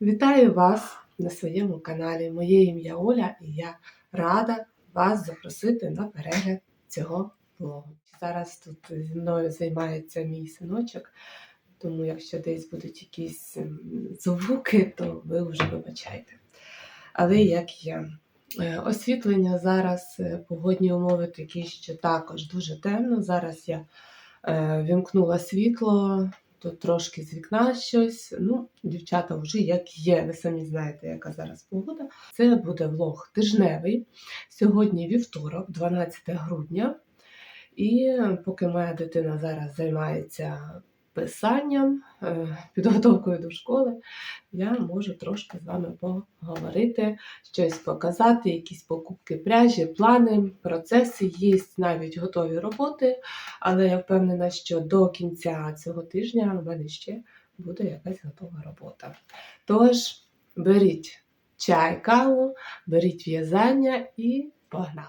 Вітаю вас на своєму каналі. Моє ім'я Оля і я рада вас запросити на перегляд цього влогу. Зараз тут зі мною займається мій синочок, тому якщо десь будуть якісь ем, звуки, то ви вже вибачайте. Але як є. Е, Освітлення зараз, е, погодні умови такі, що також дуже темно. Зараз я е, вімкнула світло, тут трошки з вікна щось. Ну, дівчата вже як є. Ви самі знаєте, яка зараз погода. Це буде влог тижневий. Сьогодні вівторок, 12 грудня. І поки моя дитина зараз займається писанням, е, підготовкою до школи, я можу трошки з вами поговорити, щось показати, якісь покупки пряжі, плани, процеси, є навіть готові роботи, але я впевнена, що до кінця цього тижня у мене ще буде якась готова робота. Тож, беріть чай, каву, беріть в'язання і погнали!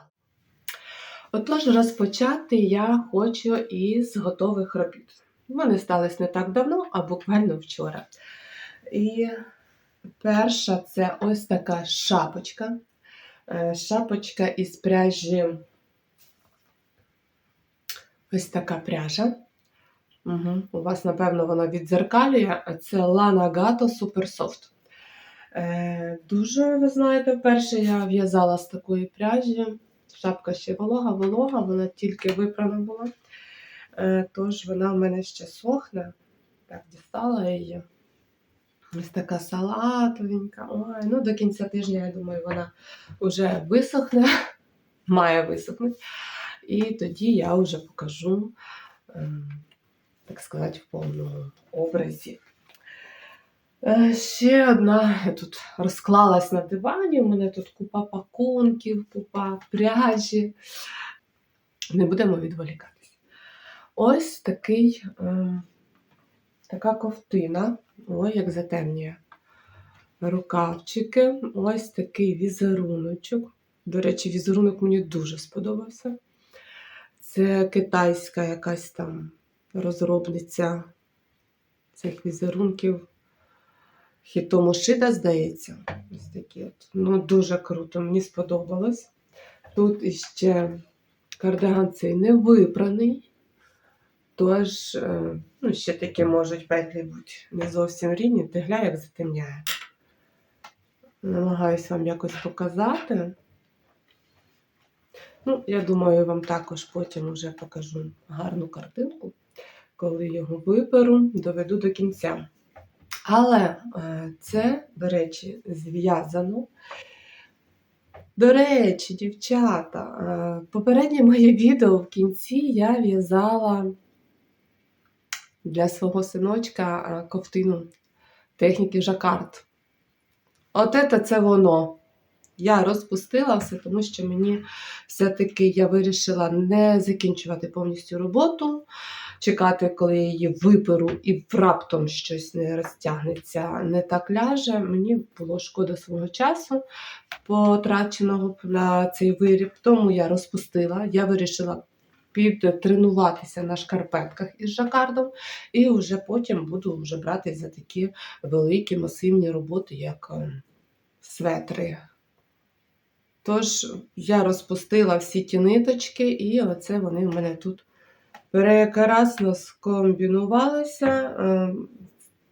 Отож, розпочати я хочу із готових робіт. Вони стались не так давно, а буквально вчора. І перша це ось така шапочка. Е, Шапочка із пряжі. Ось така пряжа. Угу. У вас, напевно, вона відзеркалює. Це Lana Gato Super. Е, Дуже, ви знаєте, вперше я в'язала з такої пряжі. Шапка ще волога, волога, вона тільки випрана була. Е, Тож вона в мене ще сохне. Так, дістала її. Ось така салатовенька. Ой, ну до кінця тижня, я думаю, вона вже висохне, має висохнути. І тоді я вже покажу, ем, так сказати, в повному образі. Е, Ще одна, я тут розклалась на дивані, у мене тут купа пакунків, купа пряжі. Не будемо відволікатись. Ось такий, е, така ковтина, ой, як затемнює. Рукавчики, ось такий візеруночок. До речі, візерунок мені дуже сподобався. Це китайська якась там розробниця цих візерунків. Хітомошида, здається. Ось такі от. Ну, дуже круто, мені сподобалось. Тут іще кардиган цей не випраний. Тож, е, ну, ще такі можуть петлі бути не зовсім рівні, ти гля, як затемняє. Намагаюся вам якось показати. Ну, я думаю, вам також потім вже покажу гарну картинку, коли його виперу, доведу до кінця. Але е, це, до речі, зв'язано. До речі, дівчата, е, попереднє моє відео в кінці я в'язала для свого синочка е, ковтину техніки жакард. От це це воно. Я розпустила все, тому що мені все-таки я вирішила не закінчувати повністю роботу, чекати, коли я її виперу і раптом щось не розтягнеться, не так ляже. Мені було шкода свого часу, потраченого на цей виріб. Тому я розпустила. Я вирішила підтренуватися на шкарпетках із жакардом, і вже потім буду вже брати за такі великі масивні роботи, як е, светри. Тож, я розпустила всі ті ниточки, і оце вони в мене тут прекрасно скомбінувалися. Е,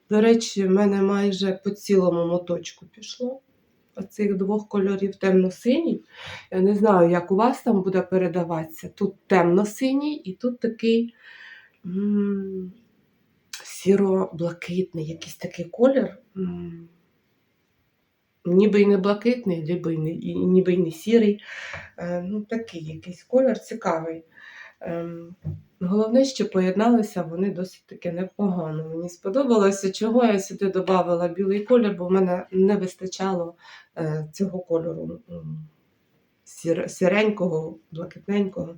до речі, в мене майже по цілому моточку пішло оцих двох кольорів темно-синій. Я не знаю, як у вас там буде передаватися. Тут темно-синій і тут такий сіро-блакитний, якийсь такий колір. Ніби й не блакитний, ніби й не, ніби й не сірий. Е, ну, Такий якийсь колір цікавий. Ем, головне, що поєдналися вони досить таки непогано. Мені сподобалося, чого я сюди додавала білий колір, бо в мене не вистачало е, цього кольору сір, сіренького, блакитненького.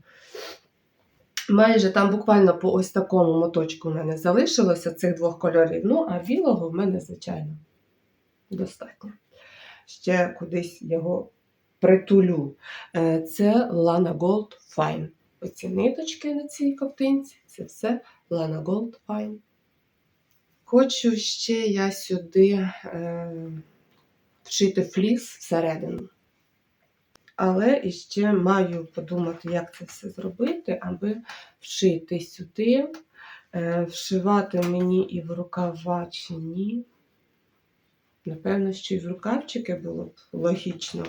Майже там буквально по ось такому моточку в мене залишилося цих двох кольорів. Ну, а білого в мене, звичайно, достатньо. Ще кудись його притулю. Е, це Lana Gold Fine. Оці ниточки на цій ковтинці це все Lana Gold Fine. Хочу ще я сюди е, вшити фліс всередину. Але іще маю подумати, як це все зробити, аби вшити сюди. Е, вшивати мені і в рукава чи ні. Напевно, що і в рукавчики було б логічно,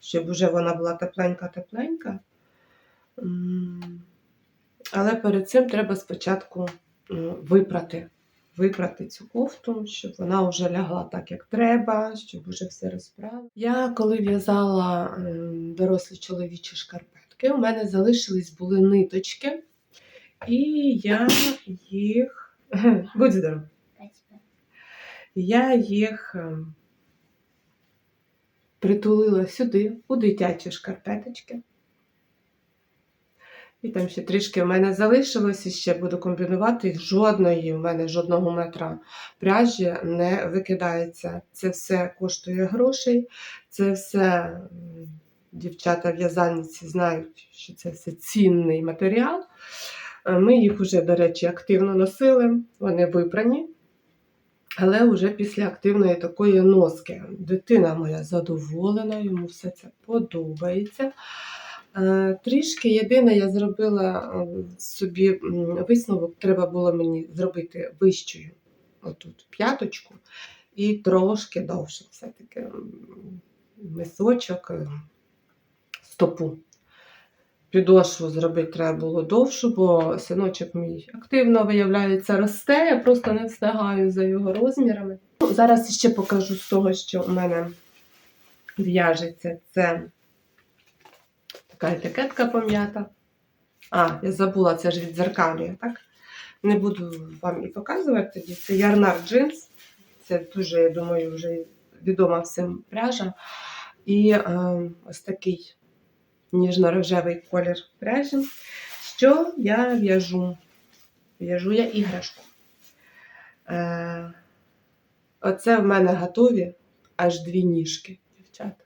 щоб вже вона була тепленька-тепленька. Але перед цим треба спочатку випрати. Випрати цю кофту, щоб вона вже лягла так, як треба, щоб вже все розправити. Я коли в'язала ем, дорослі чоловічі шкарпетки, у мене залишились були ниточки, і я їх. Будь здоров. Я їх ем, притулила сюди, у дитячі шкарпеточки. І там ще трішки в мене залишилось, і ще буду комбінувати. Жодної в мене жодного метра пряжі не викидається. Це все коштує грошей, це все дівчата в'язальниці знають, що це все цінний матеріал. Е, Ми їх вже, до речі, активно носили, вони випрані. Але вже після активної такої носки. Дитина моя задоволена, йому все це подобається. Е, Трішки єдине, я зробила е, собі висновок, треба було мені зробити вищою отут п'яточку і трошки довше все-таки мисочок, е, стопу. Підошву зробити треба було довшу, бо синочок мій активно виявляється росте, я просто не встигаю за його розмірами. Ну, Зараз ще покажу з того, що у мене в'яжеться. Це така етикетка пом'ята. А, я забула, це ж від дзеркалія, так? Не буду вам і показувати тоді. Це Ярнар джинс. Це дуже, я думаю, вже відома всім пряжа. І е, ось такий ніжно-рожевий колір пряжі. Що я в'яжу? В'яжу я іграшку. Е, оце в мене готові аж дві ніжки, дівчата.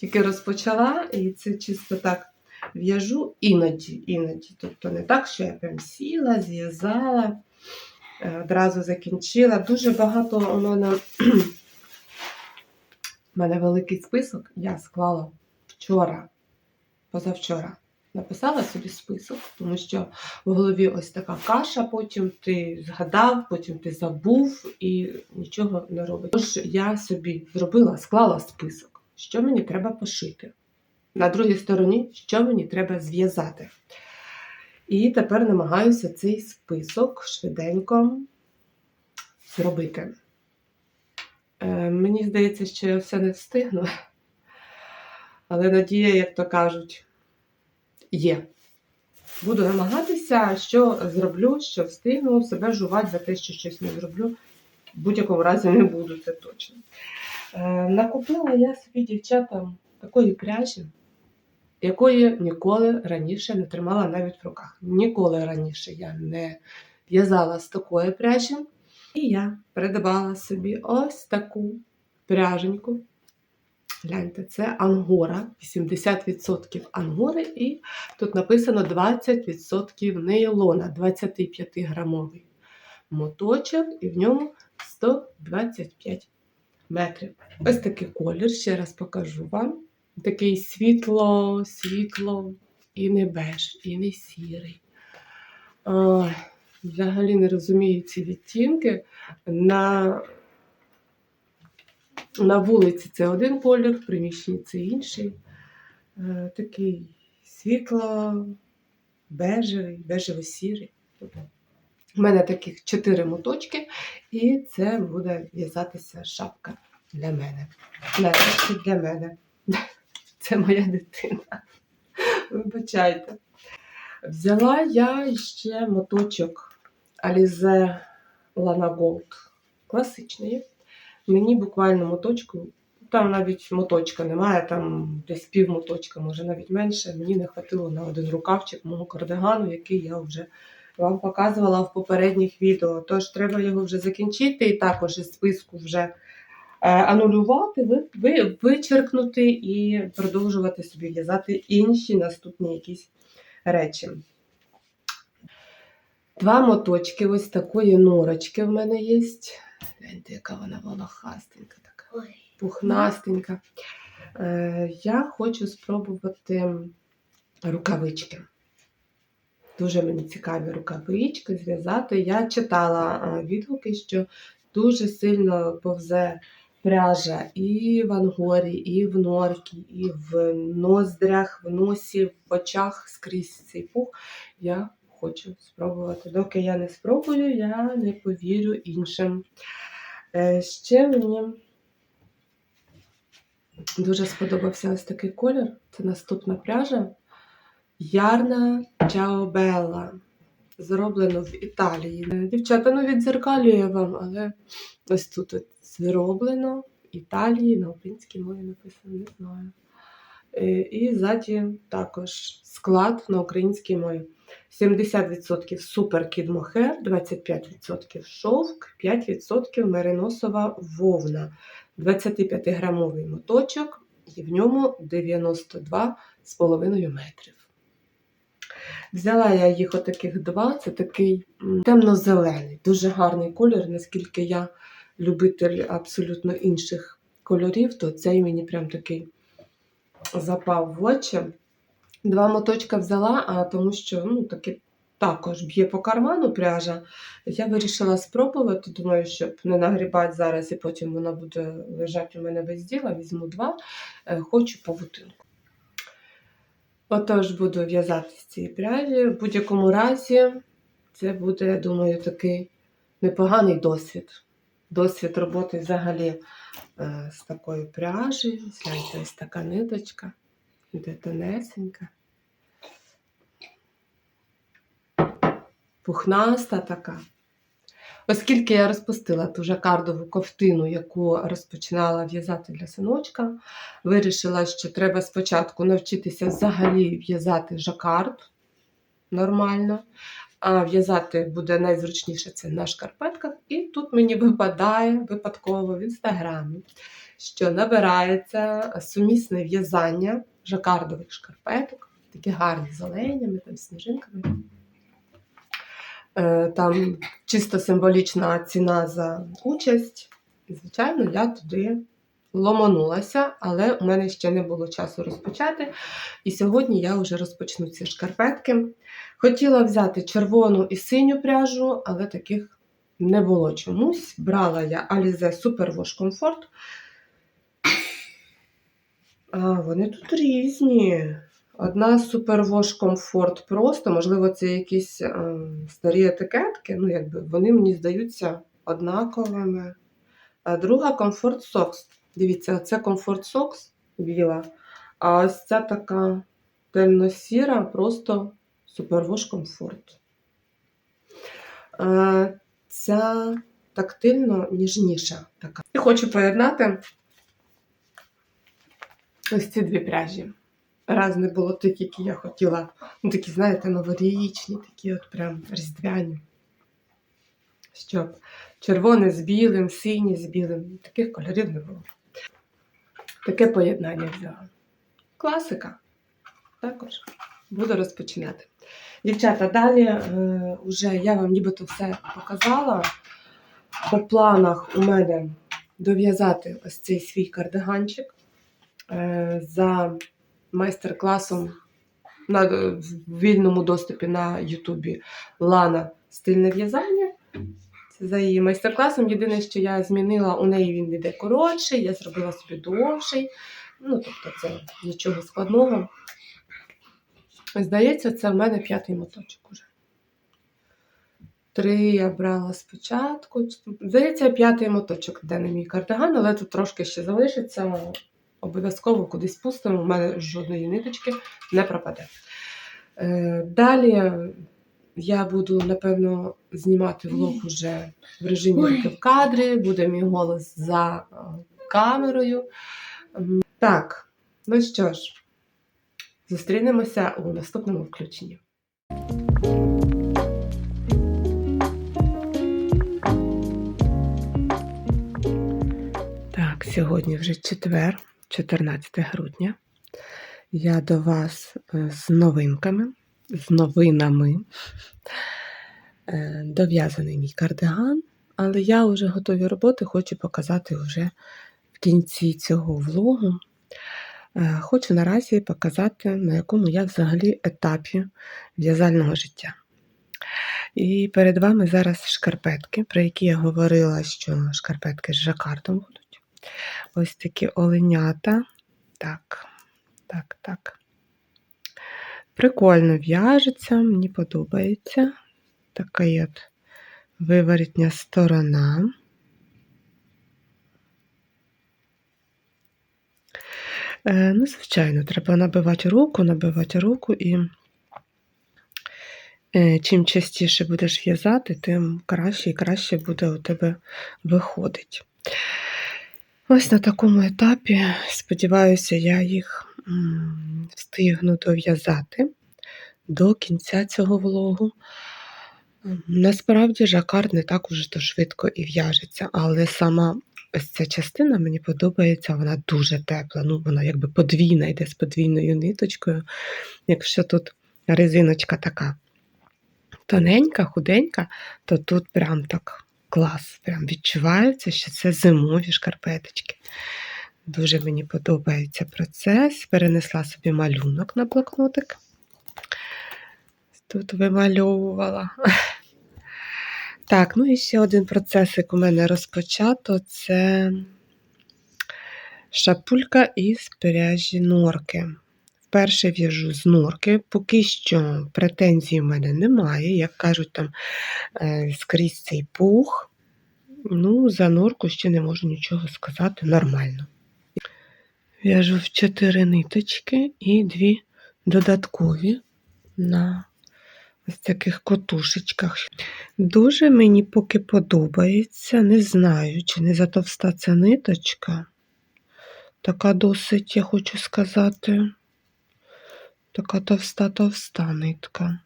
Тільки розпочала, і це чисто так в'яжу іноді, іноді. Тобто не так, що я прям сіла, зв'язала, е, одразу закінчила. Дуже багато у мене у мене великий список. Я склала вчора, позавчора. Написала собі список, тому що в голові ось така каша, потім ти згадав, потім ти забув і нічого не робиш. Тож я собі зробила, склала список, що мені треба пошити. На другій стороні, що мені треба зв'язати. І тепер намагаюся цей список швиденько зробити. Е, Мені здається, що я все не встигну. Але надія, як то кажуть, є. Буду намагатися, що зроблю, що встигну себе жувати за те, що щось не зроблю. В будь-якому разі не буду, це точно. Е, накупила я собі дівчатам такої пряжі, якої ніколи раніше не тримала навіть в руках. Ніколи раніше я не в'язала з такої пряжі. І я придбала собі ось таку пряженьку. Гляньте, це ангора, 80% ангори, і тут написано 20% нейлона, 25-грамовий моточок, і в ньому 125 метрів. Ось такий колір, ще раз покажу вам. Такий світло, світло, і не беж, і не сірий. Ой, взагалі не розумію ці відтінки. На на вулиці це один колір, в приміщенні це інший. Е, такий світло, бежевий, бежево-сірий. У мене таких чотири моточки, і це буде в'язатися шапка для мене. Нарешті для мене. Це моя дитина. Вибачайте. Взяла я ще моточок Alize Lana Gold класичної. Мені буквально моточку, там навіть моточка немає, там десь пів моточка, може навіть менше. Мені не хватило на один рукавчик мого кардигану, який я вже вам показувала в попередніх відео. Тож треба його вже закінчити і також із списку вже е, анулювати, ви, ви, вичеркнути і продовжувати собі в'язати інші наступні якісь речі. Два моточки ось такої норочки в мене є. Гляньте, яка вона волохастенька така пухнастенька. Е, я хочу спробувати рукавички. Дуже мені цікаві рукавички зв'язати. Я читала е, відгуки, що дуже сильно повзе пряжа і в ангорі, і в норці, і в ноздрях, в носі, в очах скрізь цей пух. Я хочу спробувати. Доки я не спробую, я не повірю іншим. Е, Ще мені Дуже сподобався ось такий колір. Це наступна пряжа. Ярна Чаобелла. Зроблено в Італії. Е, Дівчата, ну відзеркалюю вам, але ось тут от зроблено в Італії, на українській мові написано, не знаю. Е, І ззаді також склад на українській мові. 70% супер кідмохер, 25% шовк, 5% мериносова вовна. 25-грамовий моточок, і в ньому 92,5 метрів. Взяла я їх отаких два, це такий темно-зелений, дуже гарний колір, наскільки я любитель абсолютно інших кольорів, то цей мені прям такий запав в очі. Два моточка взяла, а тому що ну, таки також б'є по карману пряжа. Я вирішила спробувати, думаю, щоб не нагрібати зараз і потім вона буде лежати у мене без діла. Візьму два, Е, хочу павутинку. Отож, буду в'язати з цієї пряжі. В будь-якому разі, це буде, я думаю, такий непоганий досвід. Досвід роботи взагалі е, з такою пряжею. Гляньте, ось така ниточка, де тонесенька. Пухнаста така. Оскільки я розпустила ту жакардову ковтину, яку розпочинала в'язати для синочка, вирішила, що треба спочатку навчитися взагалі в'язати жакард нормально, а в'язати буде найзручніше це на шкарпетках. І тут мені випадає випадково в інстаграмі, що набирається сумісне в'язання жакардових шкарпеток, такі гарні з оленями, там сніжинками. Е, Там чисто символічна ціна за участь. І, звичайно, я туди ломанулася, але у мене ще не було часу розпочати. І сьогодні я вже розпочну ці шкарпетки. Хотіла взяти червону і синю пряжу, але таких не було чомусь. Брала я Alize Super Wash Comfort. А, вони тут різні. Одна Superwash Comfort просто, можливо, це якісь е, старі етикетки, ну, якби вони мені здаються однаковими. А друга Comfort Socks. Дивіться, це Comfort Socks біла, а ось ця така темно-сіра, просто Superwash Comfort. Е, ця тактильно ніжніша така. І хочу поєднати ось ці дві пряжі раз не було тих, які я хотіла. Ну, такі, знаєте, новорічні, такі от прям різдвяні. Щоб червоне з білим, синє з білим. Таких кольорів не було. Таке поєднання взяла. Класика. Також буду розпочинати. Дівчата, далі е, вже я вам нібито все показала. По планах у мене дов'язати ось цей свій кардиганчик. Е, за майстер-класом на в вільному доступі на Ютубі Лана стильне в'язання. Це за її майстер-класом. Єдине, що я змінила, у неї він іде коротший, я зробила собі довший. Ну, тобто, це нічого складного. Здається, це в мене п'ятий моточок уже. Три я брала спочатку. Здається, п'ятий моточок, де не мій кардиган, але тут трошки ще залишиться обов'язково кудись пустимо, у мене жодної ниточки не пропаде. Е, Далі я буду, напевно, знімати влог уже в режимі руки в кадрі, буде мій голос за е, камерою. Так, ну що ж, зустрінемося у наступному включенні. Так, сьогодні вже четвер, 14 грудня. Я до вас е, з новинками, з новинами. е, дов'язаний мій кардиган, але я вже готові роботи хочу показати вже в кінці цього влогу. Е, Хочу наразі показати, на якому я взагалі етапі в'язального життя. І перед вами зараз шкарпетки, про які я говорила, що шкарпетки з жакартом. Ось такі оленята. Так, так, так. Прикольно в'яжеться, мені подобається. Така от виворітня сторона. Е, ну, звичайно, треба набивати руку, набивати руку, і е, чим частіше будеш в'язати, тим краще і краще буде у тебе виходить. Ось на такому етапі, сподіваюся, я їх встигну дов'язати до кінця цього влогу. Насправді жакард не так уже то швидко і в'яжеться, але сама ось ця частина мені подобається, вона дуже тепла. Ну, вона якби подвійна, йде з подвійною ниточкою. Якщо тут резиночка така тоненька, худенька, то тут прям так клас. Прям відчувається, що це зимові шкарпеточки. Дуже мені подобається процес. Перенесла собі малюнок на блокнотик. Тут вимальовувала. Так, ну і ще один процесик у мене розпочато це шапулька із пряжі норки. Вперше в'яжу з норки, поки що претензій у мене немає, як кажуть, там е, скрізь цей пух. Ну, за норку ще не можу нічого сказати нормально. В'яжу в 4 ниточки і дві додаткові на ось таких котушечках. Дуже мені поки подобається, не знаю, чи не затовста ця ниточка. Така досить, я хочу сказати, така товста-товста нитка.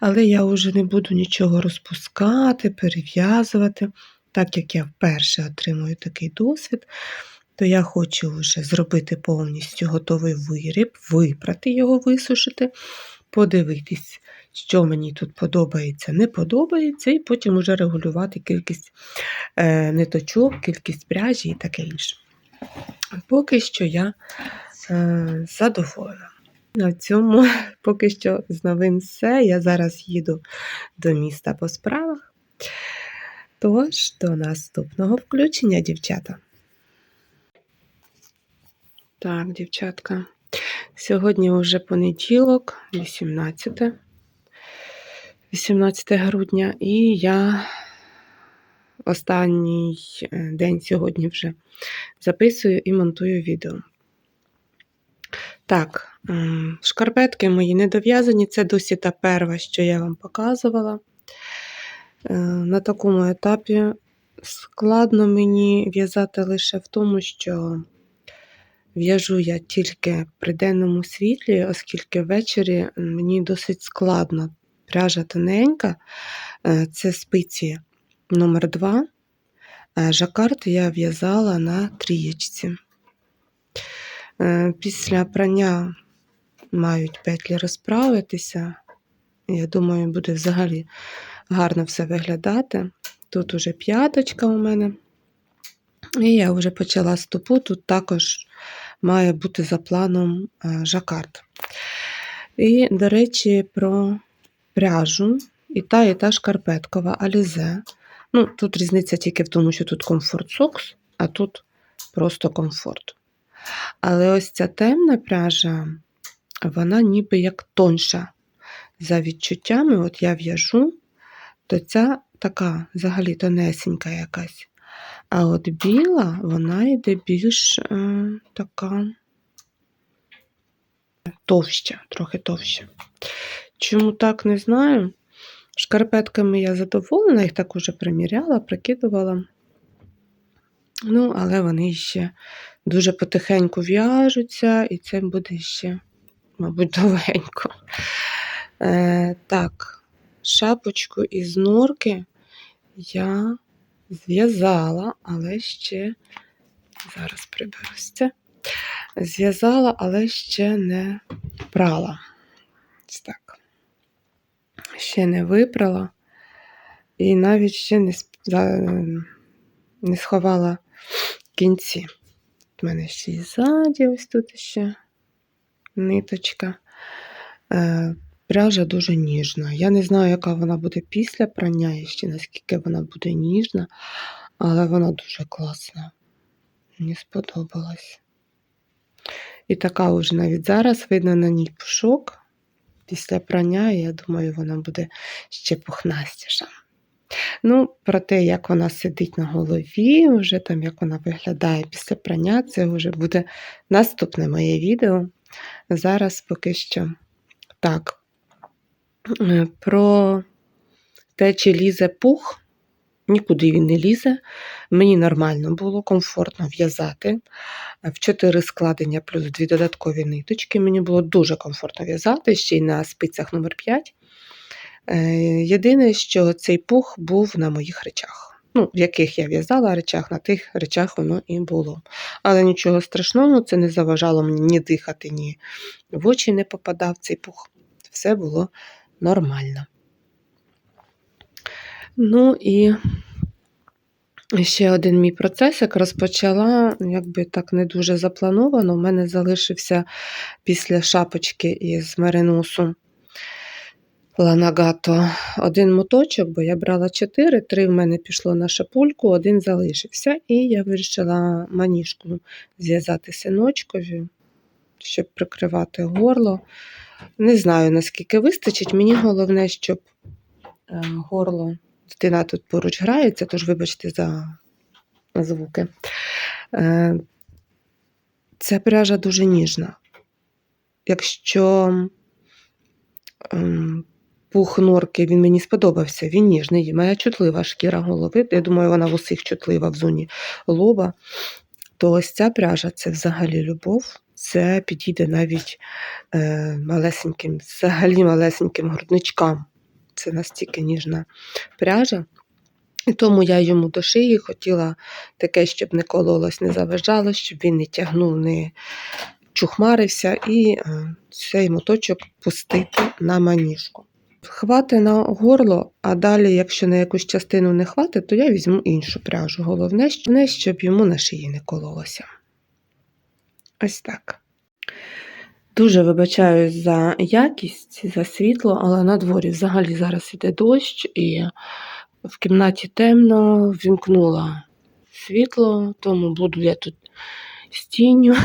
Але я вже не буду нічого розпускати, перев'язувати. Так як я вперше отримую такий досвід, то я хочу вже зробити повністю готовий виріб, випрати його, висушити, подивитись, що мені тут подобається, не подобається, і потім уже регулювати кількість е, ниточок, кількість пряжі і таке інше. Поки що я е, задоволена. На цьому поки що з новин все. Я зараз їду до міста по справах. Тож, до наступного включення, дівчата. Так, дівчатка. Сьогодні вже понеділок, 18, 18 грудня, і я останній е, день сьогодні вже записую і монтую відео. Так, ем, шкарпетки мої не дов'язані, це досі та перва, що я вам показувала. Е, На такому етапі складно мені в'язати лише в тому, що в'яжу я тільки при денному світлі, оскільки ввечері мені досить складно. Пряжа тоненька, е, це спиці номер 2 Жакард я в'язала на трієчці. Е, Після прання мають петлі розправитися. Я думаю, буде взагалі гарно все виглядати. Тут уже п'яточка у мене. І я вже почала стопу. Тут також має бути за планом е, жакард. І, до речі, про пряжу. І та, і та шкарпеткова Alize. Ну, тут різниця тільки в тому, що тут комфорт сокс, а тут просто комфорт. Але ось ця темна пряжа, вона ніби як тонша. За відчуттями, от я в'яжу, то ця така взагалі тонесенька якась. А от біла, вона йде більш е, така товща, трохи товща. Чому так, не знаю. Шкарпетками я задоволена, їх так уже приміряла, прикидувала. Ну, але вони ще дуже потихеньку в'яжуться, і це буде ще, мабуть, довгенько. Е, Так, шапочку із норки я зв'язала, але ще, зараз приберусь це, зв'язала, але ще не прала. Так. Ще не випрала. І навіть ще не, не сховала кінці. У мене ще і ззаді, ось тут ще ниточка. Е, Пряжа дуже ніжна. Я не знаю, яка вона буде після прання, і ще наскільки вона буде ніжна, але вона дуже класна. Мені сподобалась. І така вже навіть зараз видно на ній пушок після прання, і я думаю, вона буде ще пухнастіша. Ну, про те, як вона сидить на голові, вже там, як вона виглядає після прання, це вже буде наступне моє відео. Зараз поки що так. Е, Про те, чи лізе пух, нікуди він не лізе. Мені нормально було, комфортно в'язати. В чотири складення плюс дві додаткові ниточки. Мені було дуже комфортно в'язати, ще й на спицях номер 5 Єдине, що цей пух був на моїх речах. Ну, в яких я в'язала речах, на тих речах воно і було. Але нічого страшного, це не заважало мені ні дихати, ні в очі не попадав цей пух. Все було нормально. Ну і ще один мій процес, як розпочала, якби так не дуже заплановано. У мене залишився після шапочки із меринусу Ланагато один моточок, бо я брала 4, 3 в мене пішло на шапульку, один залишився. І я вирішила маніжку зв'язати синочкові, щоб прикривати горло. Не знаю, наскільки вистачить. Мені головне, щоб е, горло, дитина тут поруч грається, тож вибачте за звуки. Е, Ця пряжа дуже ніжна. Якщо ем, пух норки він мені сподобався, він ніжний, має чутлива шкіра голови. Я думаю, вона в усіх чутлива в зоні лоба. То ось ця пряжа це взагалі любов. Це підійде навіть е, малесеньким, взагалі малесеньким грудничкам. Це настільки ніжна пряжа. І тому я йому до шиї хотіла таке, щоб не кололось, не заважало, щоб він не тягнув, не чухмарився, і е, цей моточок пустити на маніжку. Хвати на горло, а далі, якщо на якусь частину не хватить, то я візьму іншу пряжу. Головне, щоб йому на шиї не кололося. Ось так. Дуже вибачаюсь за якість, за світло, але на дворі взагалі зараз іде дощ, і в кімнаті темно, вімкнула світло, тому буду я тут з тінню,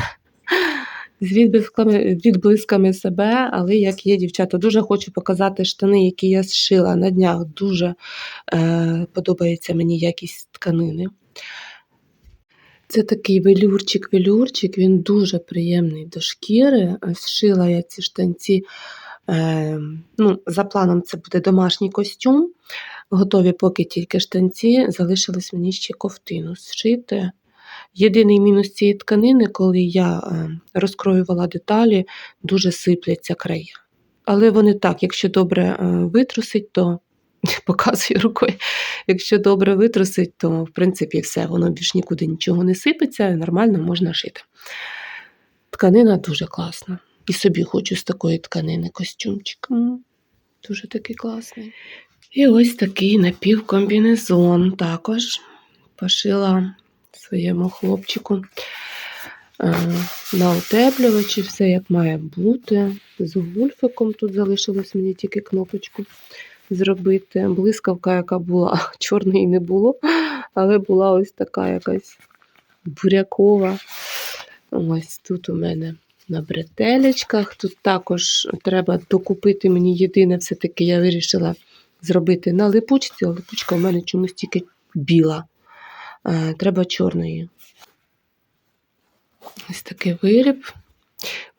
з відблисками, відблисками себе, але як є дівчата, дуже хочу показати штани, які я зшила на днях. Дуже е, подобається мені якість тканини. Це такий велюрчик, велюрчик, він дуже приємний до шкіри. Зшила я ці штанці. Е, ну, за планом це буде домашній костюм. Готові поки тільки штанці, залишилось мені ще ковтину зшити. Єдиний мінус цієї тканини, коли я е, розкроювала деталі, дуже сипляться краї. Але вони так, якщо добре е, витрусить, то показую рукою. Якщо добре витрусить, то в принципі все, воно більш нікуди нічого не сипеться, нормально можна шити. Тканина дуже класна. І собі хочу з такої тканини костюмчик. Дуже такий класний. І ось такий напівкомбінезон також пошила своєму хлопчику е, на утеплювачі, все як має бути. З гульфиком тут залишилось мені тільки кнопочку зробити. Блискавка, яка була, чорної не було, але була ось така якась бурякова. Ось тут у мене на бретелечках. Тут також треба докупити мені єдине, все-таки я вирішила зробити на липучці, а липучка у мене чомусь тільки біла. Е, Треба чорної. Ось такий виріб.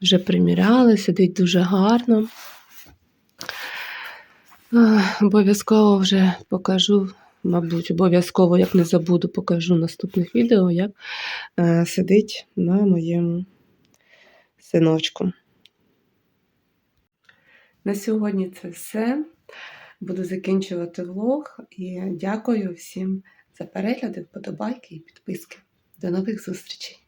Вже приміряли, сидить дуже гарно. Е, Обов'язково вже покажу, мабуть, обов'язково, як не забуду, покажу в наступних відео, як е, сидить на моєму синочку. На сьогодні це все. Буду закінчувати влог і дякую всім за перегляди, вподобайки і підписки. До нових зустрічей!